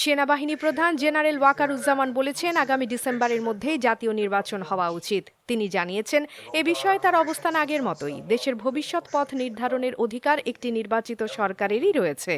সেনাবাহিনী প্রধান জেনারেল ওয়াকারুজ্জামান বলেছেন আগামী ডিসেম্বরের মধ্যেই জাতীয় নির্বাচন হওয়া উচিত। তিনি জানিয়েছেন, এ বিষয়ে তার অবস্থান আগের মতোই। দেশের ভবিষ্যৎ পথ নির্ধারণের অধিকার একটি নির্বাচিত সরকারেরই রয়েছে।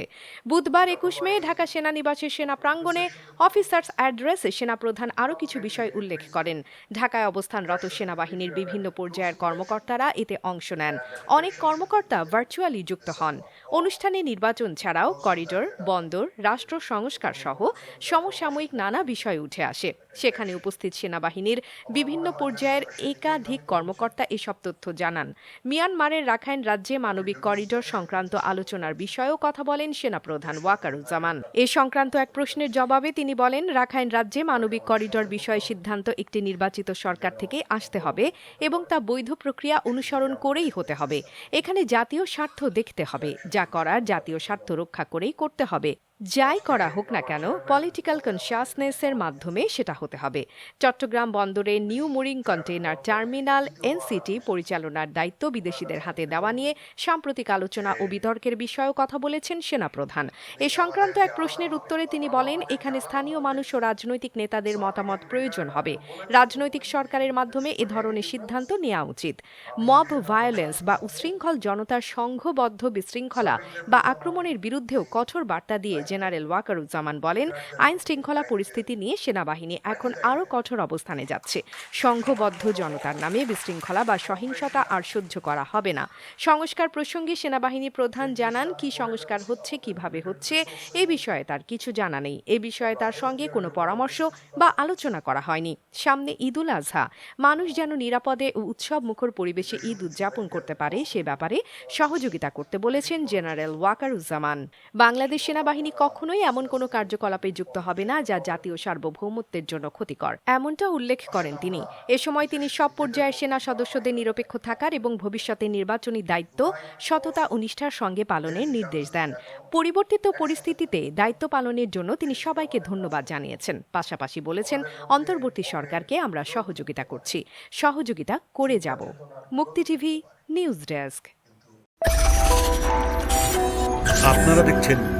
বুধবার একুশ মে ঢাকা সেনানিবাসের সেনা প্রাঙ্গণে অফিসার্স অ্যাড্রেসে সেনাপ্রধান আরও কিছু বিষয় উল্লেখ করেন। ঢাকায় অবস্থানরত সেনাবাহিনীর বিভিন্ন পর্যায়ের কর্মকর্তারা এতে অংশ নেন। অনেক কর্মকর্তা ভার্চুয়ালি যুক্ত হন। অনুষ্ঠানে নির্বাচন ছাড়াও করিডোর, বন্দর, রাষ্ট্র সংস্কার সহ সমসাময়িক নানা বিষয় উঠে আসে। সেখানে উপস্থিত সেনাবাহিনীর বিভিন্ন পর্যায়ের একাধিক কর্মকর্তা এসব তথ্য জানান। মিয়ানমারের রাখাইন রাজ্যে মানবিক করিডোর সংক্রান্ত আলোচনার বিষয়েও কথা বলেন সেনাপ্রধান ওয়াকারুজ্জামান। এ সংক্রান্ত এক প্রশ্নের জবাবে তিনি বলেন, রাখাইন রাজ্যে মানবিক করিডোর বিষয়ে সিদ্ধান্ত একটি নির্বাচিত সরকার থেকে আসতে হবে এবং তা বৈধ প্রক্রিয়া অনুসরণ করেই হতে হবে। এখানে জাতীয় স্বার্থ দেখতে হবে। যা করার জাতীয় স্বার্থ রক্ষা করেই করতে হবে। যাই করা হোক না কেন পলিটিক্যাল কনসিয়াসনেসের মাধ্যমে সেটা হতে হবে। চট্টগ্রাম বন্দরে new mooring container terminal NCT পরিচালনার দায়িত্ব বিদেশিদের হাতে দেওয়া নিয়ে সাম্প্রতিক আলোচনা ও বিতর্কের বিষয়েও কথা বলেছেন সেনাপ্রধান। এ সংক্রান্ত এক প্রশ্নের উত্তরে তিনি বলেন, এখানে স্থানীয় মানুষ ও রাজনৈতিক নেতাদের মতামত প্রয়োজন হবে। রাজনৈতিক সরকারের মাধ্যমে এ ধরনের সিদ্ধান্ত নেওয়া উচিত। মব ভায়োলেন্স বা উশৃঙ্খল জনতার সংঘবদ্ধ বিশৃঙ্খলা বা আক্রমণের বিরুদ্ধেও কঠোর বার্তা দিয়ে জেনারেল ওয়াকারুজ্জামান বলেন আইন শৃঙ্খলা পরিস্থিতি নিয়ে সেনাবাহিনী এখন আরও কঠোর অবস্থানে যাচ্ছে। সংঘবদ্ধ জনতার নামে বিশৃঙ্খলা বা সহিংসতা আর সহ্য করা হবে না। সংস্কার প্রসঙ্গে সেনাবাহিনী প্রধান জানান কি সংস্কার হচ্ছে কীভাবে হচ্ছে এ বিষয়ে তার কিছু জানা নেই। এ বিষয়ে তার সঙ্গে কোনো পরামর্শ বা আলোচনা করা হয়নি। সামনে ঈদুল আজহা মানুষ যেন নিরাপদে ও উৎসব মুখর পরিবেশে ঈদ উদযাপন করতে পারে সে ব্যাপারে সহযোগিতা করতে বলেছেন জেনারেল ওয়াকারুজ্জামান। বাংলাদেশ সেনাবাহিনী কখনোই এমন কোনো কার্যকলাপে যুক্ত হবে না যা জাতীয় সার্বভৌমত্বের জন্য ক্ষতিকর। এমনটা উল্লেখ করেন তিনি। এ সময় তিনি সব পর্যায়ের সেনা সদস্যদের নিরপেক্ষ থাকার এবং ভবিষ্যতে নির্বাচনী দায়িত্ব, সততা ও নিষ্ঠার সঙ্গে পালনের নির্দেশ দেন। পরিবর্তিত পরিস্থিতিতে দায়িত্ব পালনের জন্য তিনি সবাইকে ধন্যবাদ জানিয়েছেন। পাশাপাশি বলেছেন, অন্তর্বর্তী সরকারকে আমরা সহযোগিতা করছি। সহযোগিতা করে যাব। মুক্তি টিভি, নিউজ ডেস্ক। আপনারা দেখছেন